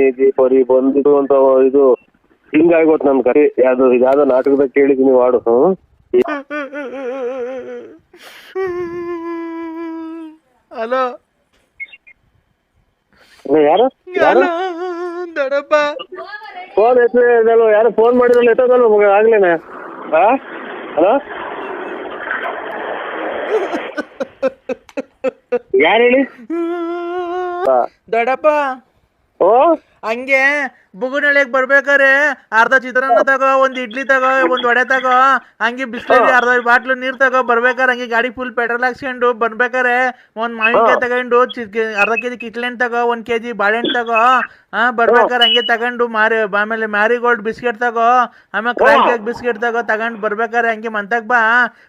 ನಿಧಿ ಬರಿ ಬಂದಿದ್ದು ಅಂತ ಇದು ಹಿಂಗಾಗೋತ್ ನನ್ ಕರಿ. ಯಾವ್ದು ಯಾವ್ದೋ ನಾಟಕದಾಗ ಕೇಳಿದೀನಿ ನೀವು ಹ್ಮ್? ಹಲೋ? ಯಾರು? ಯಾರು? ದೊಡಪ್ಪ ಫೋನ್ ಎತ್ತಲ್ಲ ಯಾರು ಫೋನ್ ಮಾಡಿದ್ರಲ್ಲ ಎತ್ತೋದಲ್ಲ ಮಗ? ಆಗ್ಲೇನೆ. ಹಾ? ಹಲೋ? ಯಾರು ಹೇಳಿ? ದೊಡಪ್ಪ. ಓ? ಹಂಗೆ ಬುಗುನಳ್ಳಿಗೆ ಬರ್ಬೇಕಾರೆ ಅರ್ಧ ಚಿತ್ರಾನ್ನ ತಗೋ ಒಂದ್ ಇಡ್ಲಿ ತಗೋ ಒಂದ್ ವಡೆ ತಗೋ ಹಂಗೆ ಬಿಸ್ಲರಿ ಅರ್ಧ ಬಾಟ್ಲು ನೀರ್ ತಗೋ ಬರ್ಬೇಕಾರೆ ಹಂಗೆ ಗಾಡಿ ಫುಲ್ ಪೆಟ್ರೋಲ್ ಹಾಕ್ಸ್ಕೊಂಡು ಬರ್ಬೇಕಾರೆ ಒಂದ್ ಮಾವಿನಕಾಯಿ ತಗೊಂಡು ಚಿ- ಅರ್ಧ ಕೆಜಿ ಕಿತ್ಲೆಹಣ್ಣು ತಗೋ ಒಂದ್ ಕೆಜಿ ಬಾಳೆಹಣ್ಣು ತಗೋ ಹಾ ಬರ್ಬೇಕಾರೆ ಹಂಗೆ ತಗೊಂಡು ಮಾರಿ ಆಮೇಲೆ ಮ್ಯಾರಿಗೋಲ್ಡ್ ಬಿಸ್ಕೆಟ್ ತಗೋ ಆಮೇಲೆ ಕ್ರಾಕ್ ಕೇಕ್ ಬಿಸ್ಕೆಟ್ ತಗೋ ತಗೊಂಡು ಬರ್ಬೇಕಾರೆ ಹಂಗೆ ಮಂತಕ್ ಬಾ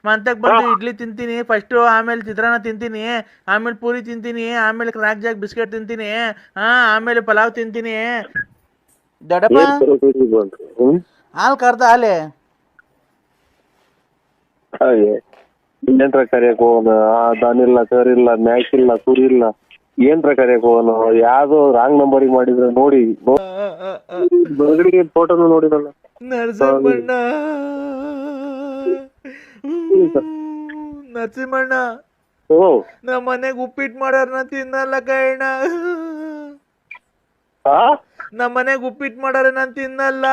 ಮಂತಕ್ ಬಂದು ಇಡ್ಲಿ ತಿಂತೀನಿ ಫಸ್ಟ್ ಆಮೇಲೆ ಚಿತ್ರಾನ್ನ ತಿಂತೀನಿ ಆಮೇಲೆ ಪೂರಿ ತಿಂತೀನಿ ಆಮೇಲೆ ಕ್ರಾಕ್ ಜಾಕ್ ಬಿಸ್ಕೆಟ್ ತಿಂತೀನಿ ಹಾ ಆಮೇಲೆ ಪಲಾವ್ ತಿಂತೀನಿ ದೊಡ್ಡಪ್ಪ? ಹಾಲ್ ಕರ್ದ ಹಾಲೆ? ಹಾಗೆ. ಏನ್ರ ಕರಿಯಕ್ ಹೋಗೋಣ? ದನಿಲ್ಲ ಕರಿಲ್ಲ ಮ್ಯಾಕಿಲ್ಲ ಕುರಿಲ್ಲ ಏನ್ರ ಕರಿಯಕ್ ಹೋಗೋಣ? ಯಾವ್ದೋ ರಾಂಗ್ ನಂಬರ್ ಮಾಡಿದ್ರೆ ನೋಡಿ. ಬಗಡಿಗೆ ಫೋಟೋನು ನೋಡಿರಲ್ಲ. ನರಸಿಂಹಣ್ಣ. ನರಸಿಂಹಣ್ಣ. ಓ. ನಮ್ಮ ಮನೆಗೆ ಉಪ್ಪಿಟ್ಟು ಮಾಡ್ಯಾರ ತಿನ್ನಲ್ಲ ಕಣ್ಣ. ಆ ನಮ್ಮ ಮನೆಗ್ ಉಪ್ಪಿಟ್ಟು ಮಾಡ್ಯಾರ ನಾನ್ ತಿನ್ನಲ್ಲ.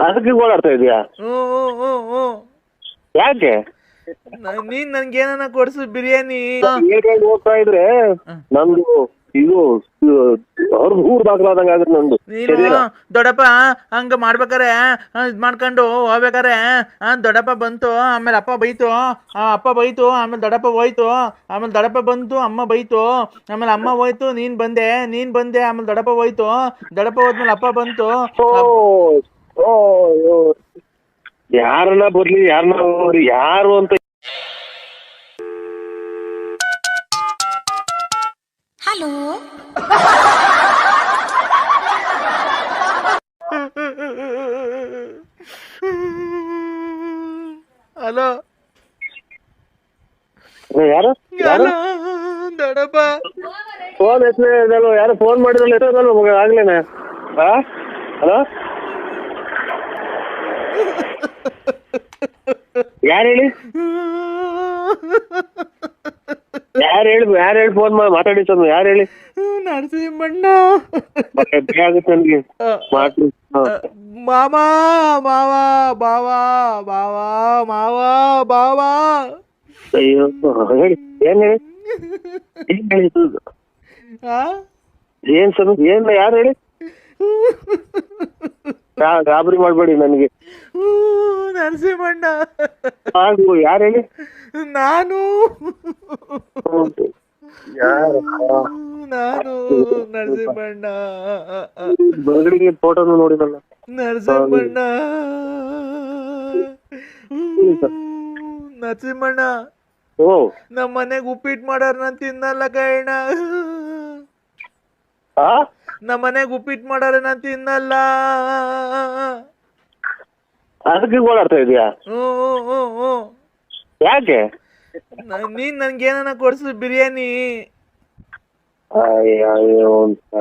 ಅದಕ್ಕೆ ಓಡಾಡ್ತಾ ಇದೀಯಾ? ಹ್ಮ್, ಯಾಕೆ? ನ- ನೀನ್ ನನ್ಗೆ ಏನನ ಕೊಡ್ಸು ಬಿರಿಯಾನಿ. ಹೋಗ್ತಾ ಇದ್ರೆ ನಮ್ದು ಇದು ಅವ್ರದ್ದು ಊರ್ ದಾಖಲಾದಂಗ ಆಗುತ್ತೆ ನಂದು. ನೀನು ದೊಡ್ಡಪ್ಪ ಹಂಗ ಮಾಡ್ಬೇಕಾರೆ ಇದ್ ಮಾಡ್ಕೊಂಡು ಹೋಗ್ಬೇಕಾರೆ ಆ, ದೊಡ್ಡಪ್ಪ ಬಂತು ಆಮೇಲೆ ಅಪ್ಪ ಬೈತು ಆ, ಅಪ್ಪ ಬೈತು ಆಮೇಲೆ ದೊಡ್ಡಪ್ಪ ಹೋಯ್ತು ಆಮೇಲೆ ದೊಡ್ಡಪ್ಪ ಬಂತು ಅಮ್ಮ ಬೈತು ಆಮೇಲೆ ಅಮ್ಮ ಹೋಯ್ತು ನೀನ್ ಬಂದೆ ನೀನ್ ಬಂದೆ ಆಮೇಲೆ ದೊಡ್ಡಪ್ಪ ಹೋಯ್ತು ದೊಡ್ಡಪ್ಪ ಹೋದ್ಮೇಲೆ ಅಪ್ಪ ಬಂತು. ಓ ಓ ಓ. ಯಾರನ್ನ ಬರ್ಲಿ ಯಾರನ್ನ ಹೋಗ್ಲಿ ಯಾರು ಅಂತ ಫೋನ್ ಎತ್ತಲೋ ಯಾರು ಫೋನ್ ಮಾಡಿದ್ರಲ್ಲ ಎತ್ತೋದಲ್ಲ ಮಗ ಆಗ್ಲೇನೆ. ಹಾ ಹಲೋ? ಯಾರು ಹೇಳಿ? ಯಾರು ಹೇಳಿ ಯಾರು ಹೇಳಿ ಫೋನ್ ಮಾಡಿ ಮಾತಾಡಿ ಸರ್ ಯಾರು ಹೇಳಿ? ನರಸಿಂಹಣ್ಣ ಆಗುತ್ತೆ ನನಗೆ ಮಾತು ಮಾವ ಮಾವ ಬಾವ ಬಾವ ಮಾವ ಬಾವ. ಅಯ್ಯೋ ಹೇಳಿ ಏನ್ ಹೇಳಿ? ಏನ್ ಹೇಳಿ? ಏನ್ ಸರ್ ಏನ್ ಯಾರು ಹೇಳಿ? ರಾಬರಿ ಗಾಬರಿ ಮಾಡ್ಬೇಡಿ ನನಗೆ. ನರಸಿಂಹಣ್ಣ. ಯಾರು ಹೇಳಿ? ನಾನು. ಯಾರು? ನಾನು ನರಸಿಂಹಣ್ಣ. ಬಗಡಿಗೆ ಫೋಟೋನು ನೋಡಿರಲ್ಲ ನರಸಿಂಹಣ್ಣ. ನರಸಿಂಹಣ್ಣ. ಓ. ನಮ್ಮ ಮನೆಗೆ ಉಪ್ಪಿಟ್ಟು ಮಾಡ್ಯಾರ ನಾನು ತಿನ್ನಲ್ಲ ಕೈಣ ನಮ್ಮ ಮನೆಗ್ ಉಪ್ಪಿಟ್ಟು ಮಾಡಾರೆ ನಾನ್ ತಿನ್ನಲ್ಲ. ಅದಕ್ಕೆ ಓಡಾಡ್ತಾ ಇದೀಯಾ? ಓ ಯಾಕೆ? ನ- ನೀನ್ ನನ್ಗೆ ಏನನ ಕೊಡ್ಸು ಬಿರಿಯಾನಿ. ಅಯ್ಯೋ ಅಯ್ಯೋ ಅಂತ.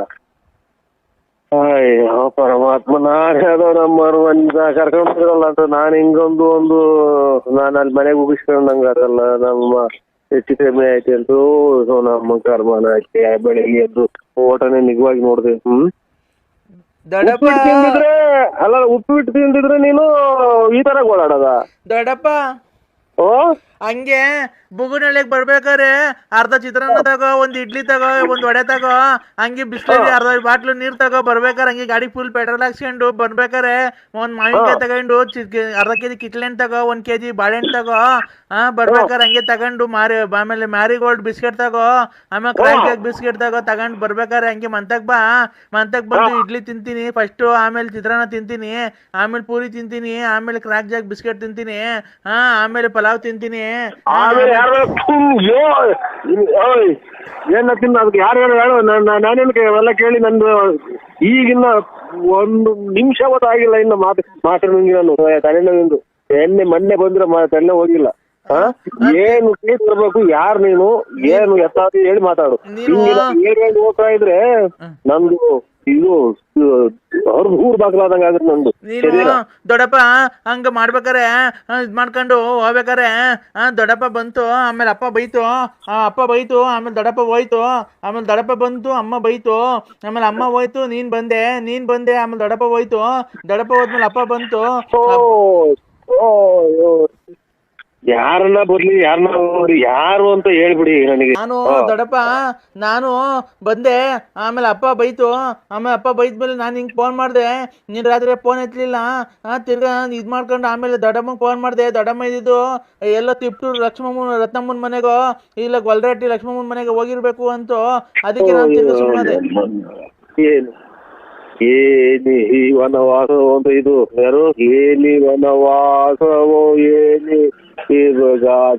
ಅಯ್ಯೋ ಪರಮಾತ್ಮ ನಾನ್ ಯಾವ್ದೋ ನಮ್ಮ ಒಂದ್ ಕರ್ಕೊಂಡ್ರಲ್ಲ ಅಂತ ನಾನ್ ಹಿಂಗೊಂದು ಒಂದು ನಾನ್ ಅಲ್ಲಿ ಮನೆಗೆ ಹೋಗಿಸ್ಕೊಂಡಂಗ ಅದಲ್ಲ ನಮ್ಮ ಹೆಚ್ಚು ಕಮ್ಮಿ ಆಯ್ತು ಅಂತ ಸೊ ನಮ್ಮ ಕರ್ಮನ ಆಯ್ತು ಬೆಳಿಗ್ಗೆ ಎದ್ದು ಓಟನೆ ನಿಗವಾಗಿ ನೋಡ್ದೆ ಹ್ಮ್? ದೊಡ್ಡಪ್ಪ! ಉಪ್ಪಿಟ್ಟು ತಿಂದಿದ್ರೆ ಅಲ್ಲ ಉಪ್ಪಿಟ್ಟು ತಿಂದಿದ್ರೆ ನೀನು ಈ ತರ ಓಡಾಡದ? ದೊಡ್ಡಪ್ಪ! ಓ? ಹಂಗೆ ಬುಗುನಳ್ಳಿಗೆ ಬರ್ಬೇಕಾರೆ ಅರ್ಧ ಚಿತ್ರಾನ್ನ ತಗೋ ಒಂದ್ ಇಡ್ಲಿ ತಗೋ ಒಂದ್ ವಡೆ ತಗೋ ಹಂಗೆ ಬಿಸ್ಲರಿ ಅರ್ಧ ಬಾಟ್ಲು ನೀರ್ ತಗೋ ಬರ್ಬೇಕಾರೆ ಹಂಗೆ ಗಾಡಿ ಫುಲ್ ಪೆಟ್ರೋಲ್ ಹಾಕ್ಸ್ಕೊಂಡು ಬರ್ಬೇಕಾರೆ ಒಂದ್ ಮಾವಿನಕಾಯಿ ತಗೊಂಡು ಅರ್ಧ ಕೆಜಿ ಕಿತ್ಲೆಹಣ್ಣು ತಗೋ ಒಂದ್ ಕೆಜಿ ಬಾಳೆಹಣ್ಣು ತಗೋ ಹಾ ಬರ್ಬೇಕಾರೆ ಹಂಗೆ ತಗೊಂಡು ಮಾರಿ ಆಮೇಲೆ ಮ್ಯಾರಿಗೋಲ್ಡ್ ಬಿಸ್ಕೆಟ್ ತಗೋ ಆಮೇಲೆ ಕ್ರಾಕ್ ಕೇಕ್ ಬಿಸ್ಕೆಟ್ ತಗೋ ತಗೊಂಡ್ ಬರ್ಬೇಕಾರೆ ಹಂಗೆ ಮಂತಕ್ ಬಾ. ಮಂತಕ್ ಬಂದು ಇಡ್ಲಿ ತಿಂತೀನಿ ಫಸ್ಟ್ ಆಮೇಲೆ ಚಿತ್ರಾನ್ನ ತಿಂತೀನಿ ಆಮೇಲೆ ಪೂರಿ ತಿಂತೀನಿ ಆಮೇಲೆ ಕ್ರಾಕ್ ಜಾಕ್ ಬಿಸ್ಕೆಟ್ ತಿಂತೀನಿ ಹಾ ಆಮೇಲೆ ಪಲಾವ್ ತಿಂತೀನಿ ಆಮೇಲೆ ಯಾರು ಏನ ತಿನ್ನ, ಅದಕ್ಕೆ ಯಾರು ಯಾರು ಹೇಳು ನಾನೇನು ಅವೆಲ್ಲ ಕೇಳಿ ನಂದು ಈಗಿನ್ನ ಒಂದು ನಿಮಿಷ ಆಗಿಲ್ಲ ಇನ್ನು ಮಾತು ಮಾತಾಡಂಗಿ ನಾನು ತಲೆನೋವಿಂದು. ಎಣ್ಣೆ ಮೊನ್ನೆ ಬಂದ್ರೆ ತಲೆ ಹೋಗಿಲ್ಲ. ಏನು ಕೇಸ್ ಬರ್ಬೇಕು ಯಾರ್ ನೀನು? ಏನು ಎತ್ತ ಹೇಳಿ ಮಾತಾಡು. ನೀನು- ಹಿಂಗೆ ಏರಿಯಾಗಿ ಹೋಗ್ತಾ ಇದ್ರೆ ನಂದು ಇದು ಅವ್ರದ್ದು ಊರ್ ಬಾಗ್ಲಾದಂಗ ಆಗುತ್ತೆ ನಂದು. ನೀನು ದೊಡ್ಡಪ್ಪ ಹಂಗ ಮಾಡ್ಬೇಕಾರೆ ಇದ್ ಮಾಡ್ಕೊಂಡು ಹೋಗ್ಬೇಕಾರೆ ದೊಡ್ಡಪ್ಪ ಬಂತು ಆಮೇಲೆ ಅಪ್ಪ ಬೈತು ಆ, ಅಪ್ಪ ಬೈತು ಆಮೇಲೆ ದೊಡ್ಡಪ್ಪ ಹೋಯ್ತು ಆಮೇಲೆ ದೊಡ್ಡಪ್ಪ ಬಂತು ಅಮ್ಮ ಬೈತು ಆಮೇಲೆ ಅಮ್ಮ ಹೋಯ್ತು ನೀನ್ ಬಂದೆ ನೀನ್ ಬಂದೆ ಆಮೇಲೆ ದೊಡ್ಡಪ್ಪ ಹೋಯ್ತು ದೊಡ್ಡಪ್ಪ ಹೋದ್ಮೇಲೆ ಅಪ್ಪ ಬಂತು. ಯಾರನ್ನ ಬರ್ಲಿ ಯಾರನ್ನ ಯಾರು ಅಂತ ಹೇಳ್ಬಿಡಿ ನನಗೆ. ನಾನು ದೊಡ್ಡಪ್ಪ ನಾನು ಬಂದೆ ಆಮೇಲೆ ಅಪ್ಪ ಬೈತು ಆಮೇಲೆ ಅಪ್ಪ ಬೈದ್ಮೇಲೆ ನಾನು ಹಿಂಗೆ ಫೋನ್ ಮಾಡಿದೆ ನೀನು ರಾತ್ರಿ ಫೋನ್ ಎತ್ತಲಿಲ್ಲ ತಿರ್ಗಾ ಇದು ಮಾಡ್ಕೊಂಡು ಆಮೇಲೆ ದೊಡ್ಡಮ್ಮಂಗೆ ಫೋನ್ ಮಾಡಿದೆ ದೊಡ್ಡಮ್ಮ ಇದ್ದಿದ್ದು ಎಲ್ಲ ತಿಪ್ಟೂರು ಲಕ್ಷ್ಮಮ್ಮನ ರತ್ನಮ್ಮನ ಮನೆಗೋ ಇಲ್ಲ ಗೊಲ್ರಟ್ಟಿ ಲಕ್ಷ್ಮಮ್ಮನ ಮನೆಗೆ ಹೋಗಿರ್ಬೇಕು ಅಂತ ಅದಕ್ಕೆ ನಾನು ತಿರ್ಗಾ ಸುಮ್ಮನೆ ಏನು ಏನಿ ಈ ವನವಾಸ ಅಂತ ಇದು ಯಾರು? ಏನಿ ವನವಾಸವೋ ಏನಿ ಈ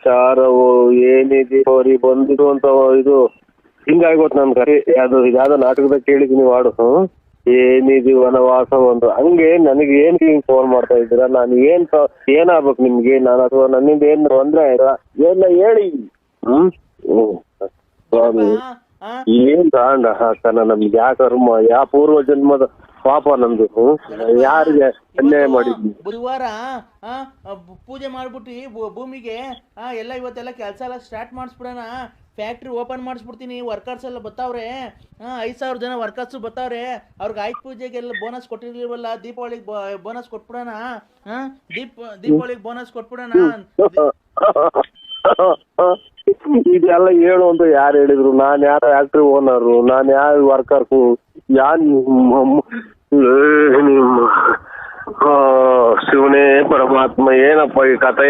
ಚಾರವು ಏನಿದೆ ಅವ್ರಿಗೆ ಬಂದಿದ್ದು ಅಂತ ಇದು ಹಿಂಗಾಗೋತ್ ನನ್ ಕರೆ ಅದು ಇದಾದ ನಾಟಕದಾಗ ಕೇಳಿದೀನಿ ವಾಡು ಹ್ಮ್? ಏನಿದು ವನವಾಸ ಒಂದು ಹಂಗೆ ನನಗೆ ಏನ್ ಹಿಂಗ್ ಫೋನ್ ಮಾಡ್ತಾ ಇದ್ದೀರಾ? ನಾನು ಏನ್ ಏನಾಗ್ಬೇಕು ನಿಮ್ಗೆ? ನಾನು ಅಥವಾ ನನ್ನಿಂದ ಏನ್ ತೊಂದ್ರೆ ಆಯ್ತಾ? ಏನ ಹೇಳಿ. ಹ್ಮ್? ಹ್ಮ್. ಸ್ವಾಮಿ ಆ, ಏನ್ ತಾಂಡ? ಹಾಕನ ನಮ್ಗೆ ಯಾಕರ್ಮ ಯಾ ಪೂರ್ವ ಜನ್ಮದ ಪಾಪ ನಮ್ದು. ಯಾರಿಗೆ ಅನ್ಯಾಯ ಮಾಡಿದ್ವಿ? ಬುಧವಾರ ಆ, ಬ- ಪೂಜೆ ಮಾಡ್ಬಿಟ್ಟು ಭೂ- ಭೂಮಿಗೆ ಆ, ಎಲ್ಲ ಇವತ್ತೆಲ್ಲ ಕೆಲಸ ಎಲ್ಲ ಸ್ಟಾರ್ಟ್ ಮಾಡಿಸ್ಬಿಡೋಣ. ಫ್ಯಾಕ್ಟ್ರಿ ಓಪನ್ ಮಾಡಿಸ್ಬಿಡ್ತೀನಿ ವರ್ಕರ್ಸ್ ಎಲ್ಲ ಬರ್ತಾವ್ರೆ ಐದು ಸಾವಿರ ಜನ ವರ್ಕರ್ಸು ಬರ್ತಾವ್ರೆ ಅವ್ರಿಗೆ ಆಯ್ತು ಪೂಜೆಗೆಲ್ಲ ಬೋನಸ್ ಕೊಟ್ಟಿರ್ಲಿಲ್ವಲ್ಲ ದೀಪಾವಳಿಗೆ ಬೋನಸ್ ಕೊಟ್ಬಿಡೋಣ. ಆ, ದೀಪ ದೀಪಾವಳಿಗೆ ಬೋನಸ್ ಕೊಟ್ಬಿಡೋಣ. ಇದೆಲ್ಲ ಹೇಳು ಅಂತ ಯಾರು ಹೇಳಿದ್ರು? ನಾನ್ ಯಾರು ಫ್ಯಾಕ್ಟ್ರಿ ಓನರು ನಾನ್ ಯಾರು ವರ್ಕರ್ಸು ಆ, ಶಿವನೇ ಪರಮಾತ್ಮ ಏನಪ್ಪ ಈ ಕಥೆ?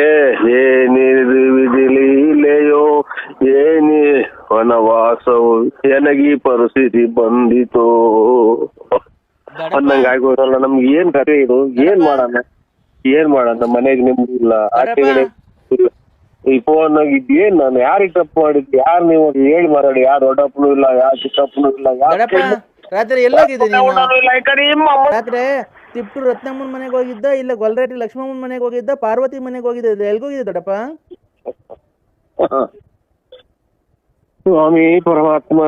ಏನಿದು ವಿಧಿಲೀಲೆಯೋ ಏನಿ ವನವಾಸವು ಏನಗಿ ಪರಿಸ್ಥಿತಿ ಬಂದಿತು? ಅನ್ನಂಗ ಆಗೋದಲ್ಲ ನಮ್ಗೆ ಏನ್ ಕಥೆ ಇದು? ಏನ್ ಮಾಡೋಣ? ಏನ್ ಮಾಡೋಣ? ಮನೆಗೆ ನೆಮ್ಮದಿ ಇಲ್ಲ. ಆಚೆ ಕಡೆ. ಈ ಫೋನ್ ಏನ್ ನಾನು? ಯಾರಿಗೆ ತಪ್ಪು ಮಾಡಿದ್ದು? ಯಾರು ನೀವು? ಹೇಳಿ ಮಾರಾಡಿ ಯಾರು ದೊಡ್ಡಪ್ಪನು ಇಲ್ಲ ಯಾರು ಚಿಕ್ಕಪ್ಪನು ಇಲ್ಲ ಯಾರು ರಾತ್ರಿ ಎಲ್ಲೋಗಿದ್ದೆ ನೀನು? ರಾತ್ರಿ ತಿಪ್ಟೂರು ರತ್ನಮ್ಮನ ಮನೆಗೆ ಹೋಗಿದ್ದ ಇಲ್ಲ ಗೊಲ್ರಟ್ಟಿ ಲಕ್ಷ್ಮಮ್ಮನ ಮನೆಗೆ ಹೋಗಿದ್ದ ಪಾರ್ವತಿ ಮನೆಗೆ ಹೋಗಿದ್ದ ಎಲ್ಗೋಗಿದ್ದೆ ದೊಡ್ಡಪ್ಪ? ಸ್ವಾಮಿ ಪರಮಾತ್ಮ?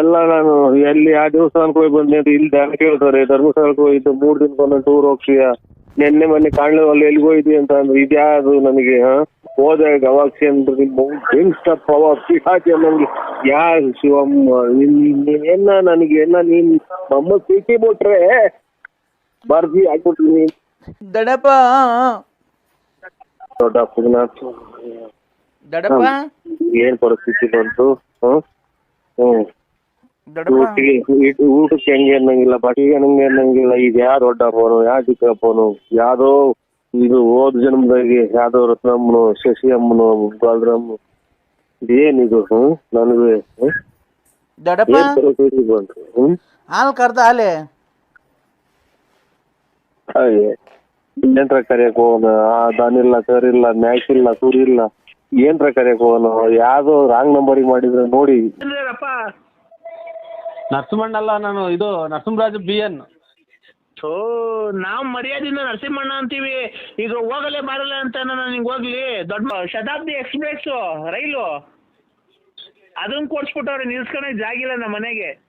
ಎಲ್ಲ ನಾನು ಎಲ್ಲಿ ಆ ದೇವಸ್ಥಾನಕ್ಕೆ ಹೋಗಿ ಬಂದೆ ಅಂತ ಇಲ್ಲಿ ಧ್ಯಾನ ಕೇಳ್ತಾರೆ ಧರ್ಮಸ್ಥಳಕ್ಕೆ ಹೋಗಿದ್ದು ಮೂರ್ ದಿನ ಬಂದ ಟೂರ್ ಹೋಗ್ತೀಯ? ನಿನ್ನೆ ಮೊನ್ನೆ ಕಾಣಲು ಅಲ್ಲಿ ಎಲ್ಲಿಗೆ ಹೋಯ್ತಿ ಅಂತ ಅಂದ್ರೆ ಇದ್ಯಾದು ನನಗೆ ಹೋದ ಹೋದಾಗ ಗವಾಕ್ಷಿ ಅಂದ್ರೆ ನಿಮ್ಮ ಅವ ಪಿಹಾಚಿ ಅನ್ನಂಗೆ ಯಾ ಶಿವಮ್ಮ? ಏನ ನನಗೆ ಏನ ನೀನ್ ನಮ್ಮ ಸಿಟಿ ಬಿಟ್ರೆ ಬರ್ದಿ ಹಾಕ್ಬಿಟ್ರಿ ನೀನ್ ದಡಪ ದೊಡ್ಡ. ದೊಡ್ಡಪ್ಪ ಏನ್ ಪರಿಸ್ಥಿತಿ ಬಂತು ಹ್ಮ್ ಹ್ಮ್. ದೊಡ್ಡಪ್ಪ. ಊಟಿಗೆ ಊಟ- ಊಟಕ್ಕೆ ಹೆಂಗೆ ಅನ್ನಂಗಿಲ್ಲ ಬಟ್ಟಿಗೆ ಹಂಗೆ ಅನ್ನಂಗಿಲ್ಲ ಇದು ಯಾ ದೊಡ್ಡ ಫೋನು ಯಾವ ಚಿಕ್ಕ ಫೋನು ಯಾವ್ದೋ ಇದು ಓದ್ ಜನ್ಮದಾಗಿ ಯಾವ್ದೋ ರತ್ನಮ್ಮನು ಶಶಿ ಅಮ್ಮನು ಬಾಲರಮ್ಮ ಇದೇನಿದು ಹ್ಮ್ ನನಗೆ ಹ್ಮ್? ದೊಡ್ಡಪ್ಪ. ಏನ್ ಪರಿಸ್ಥಿತಿ ಬಂತು ಹ್ಮ್? ಹಾಲು ಕರ್ದ ಹಾಲೆ. ಹಾಗೆ. ಏನ್ರ ಕರಿಯಕ್ ಹೋಗೋಣ? ಆ ದನಿಲ್ಲ ಕರಿಲ್ಲ ಮ್ಯಾಕಿಲ್ಲ ಸೂರಿಲ್ಲ ಏನ್ರ ಕರಿಯಕ್ ಹೋಗೋಣ? ಯಾವ್ದೋ ರಾಂಗ್ ನಂಬರಿಗೆ ಮಾಡಿದ್ರೆ ನೋಡಿ. ನರಸಿಂಹಣ್ಣಲ್ಲ ನಾನು ಇದು ನರಸಿಂಹರಾಜ ಬಿ ಎನ್. ಥೋ ನಾವು ಮರ್ಯಾದಿಂದ ನರಸಿಂಹಣ್ಣ ಅಂತೀವಿ. ಈಗ ಹೋಗಲೇ ಬರಲ್ಲ ಅಂತ ನಾನು ನಿಂಗೆ ಹೋಗ್ಲಿ. ದೊಡ್ಡ ಶತಾಬ್ದಿ ಎಕ್ಸ್ಪ್ರೆಸ್ ರೈಲು. ಅದನ್ನ ಕೊಡ್ಸ್ಬಿಟ್ಟವ್ರೆ ನಿಲ್ಸ್ಕೊಳಕ್ ಜಾಗಿಲ್ಲ ನಮ್ಮ ಮನೆಗೆ.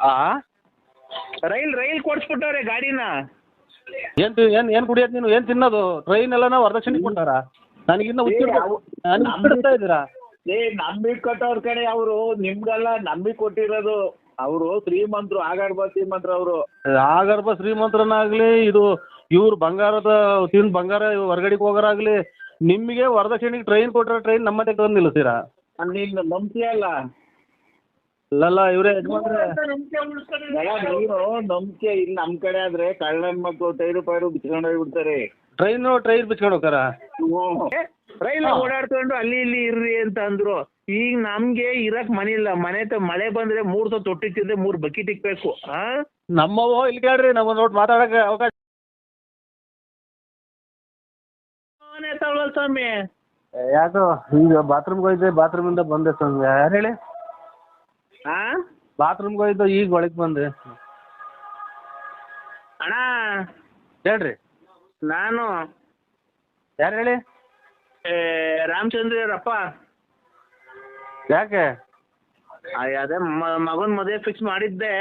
ಆ? ರೈಲ್ ರೈಲ್ ಕೊಡ್ಸ್ಬಿಟ್ಟವ್ರೆ ಗಾಡಿನ. ಏನ್ ತಿ- ಏನ್ ಏನ್ ಕುಡಿಯೋದು ನೀನು? ಏನ್ ತಿನ್ನೋದು? ಟ್ರೈನ್ ಎಲ್ಲ ವರದಕ್ಷಿಣೆ ಕೊಟ್ಟಾರ? ನನಗಿನ್ನ ಹುಚ್ಚಿಡ್ತಾ ಇದ್ದೀರಾ? ಏ ನಂಬಿಕೆ ಕೊಟ್ಟವ್ರ ಕಡೆ ಅವರು. ನಿಮ್ಗೆಲ್ಲ ನಂಬಿಕೆ ಕೊಟ್ಟಿರೋದು. ಅವರು ಶ್ರೀಮಂತರು ಆಗರ್ಭ ಶ್ರೀಮಂತರು ಅವರು. ಆಗರ್ಭ ಶ್ರೀಮಂತರನ್ನಾಗ್ಲಿ ಇದು ಇವ್ರು ಬಂಗಾರದ ತಿಂದು ಬಂಗಾರ ಹೊರಗಡೆಗೆ ಹೋಗೋರಾಗ್ಲಿ ನಿಮಗೆ ವರದಕ್ಷಿಣೆಗೆ ಟ್ರೈನ್ ಕೊಟ್ಟರೆ ಟ್ರೈನ್ ನಮ್ಮ ಮನೆಗೆ ತಂದು ನಿಲ್ಲಿಸ್ತೀರಾ? ನೀನು ನಂಬ್ತೀಯಲ್ಲ ಅಲ್ಲಲ್ಲ ಇವರೇ ಯಜಮಾನ್ರೆ. ಅಲ್ಲ, ನೀನು ನಂಬಿಕೆ ಇಲ್ಲಿ ನಮ್ಮ ಕಡೆ ಆದ್ರೆ ಕಳ್ಳನ ಮಕ್ಕಳು ಟೈರು ಪೈರು ಬಿಚ್ಕೊಂಡು ಹೋಗ್ಬಿಡ್ತಾರೆ. ಟ್ರೈನು ಟ್ರೈನ್ ಬಿಚ್ಕೊಂಡು ಹೋಗ್ತಾರ? ರೈಲ್ ಓಡಾಡ್ಕೊಂಡು ಅಲ್ಲಿ ಇಲ್ಲಿ ಇರ್ರಿ ಅಂತ ಅಂದ್ರು. ಈಗ ನಮ್ಗೆ ಇರಕ್ ಮನೆ ಇಲ್ಲ. ಮನೆ ತ ಮಳೆ ಬಂದ್ರೆ ಮೂರ್ ತೊಟ್ಟಿ ತಿಂದ್ರೆ ಮೂರ್ ಬಕೆಟ್ ಇಕ್ಬೇಕು. ಆ? ನಮ್ಮವು ಇಲ್ಲಿ ಕೇಳ್ರಿ ನಮ್ಮ ನೋಡ್ ಮಾತಾಡಕ್ಕೆ ಅವಕಾಶ ಅವನೇ ಸ್ವಾಮಿ? ಯಾಕೋ? ಈಗ ಬಾತ್ರೂಮ್ಗೆ ಬಾತ್ರೂಮ್ ಬಾತ್ರೂಮಿಂದ ಬಂದೆ ಸ್ವಾಮಿ. ಯಾರು ಹೇಳಿ? ಆ? ಬಾತ್ರೂಮ್ಗೆ ಹೋಯ್ದು ಈಗ ಒಳಗೆ ಬಂದೆ. ಅಣ್ಣ? ಹೇಳ್ರಿ. ನಾನು. ಯಾರು ಹೇಳಿ? ಏ ರಾಮಚಂದ್ರಪ್ಪ ಯಾಕೆ? ಅದೇ ಮಗನ ಮದುವೆ ಫಿಕ್ಸ್ ಮಾಡಿದ್ದೆ.